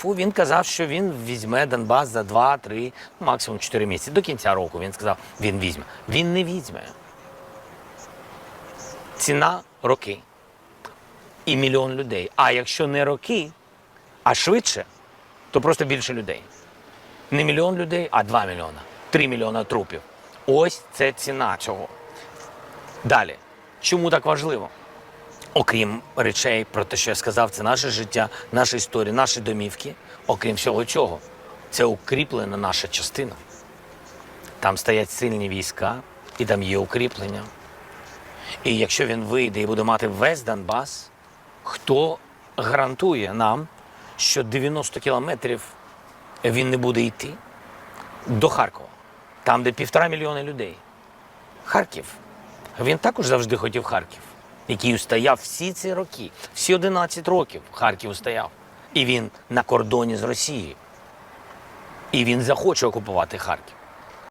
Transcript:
Фу, Він казав, що він візьме Донбас за 2-3, ну, максимум 4 місяці. До кінця року він сказав, він візьме. Він не візьме. Ціна роки. І мільйон людей. А якщо не роки, а швидше, то просто більше людей. Не мільйон людей, а 2 мільйона, 3 мільйона трупів. Ось це ціна цього. Далі. Чому так важливо? Окрім речей про те, що я сказав, це наше життя, наша історія, наші домівки. Окрім всього цього, це укріплена наша частина. Там стоять сильні війська, і там є укріплення. І якщо він вийде і буде мати весь Донбас, хто гарантує нам, що 90 кілометрів він не буде йти до Харкова, там, де півтора мільйони людей. Харків. Він також завжди хотів Харків, який стояв всі ці роки, всі 11 років Харків стояв. І він на кордоні з Росією. І він захоче окупувати Харків.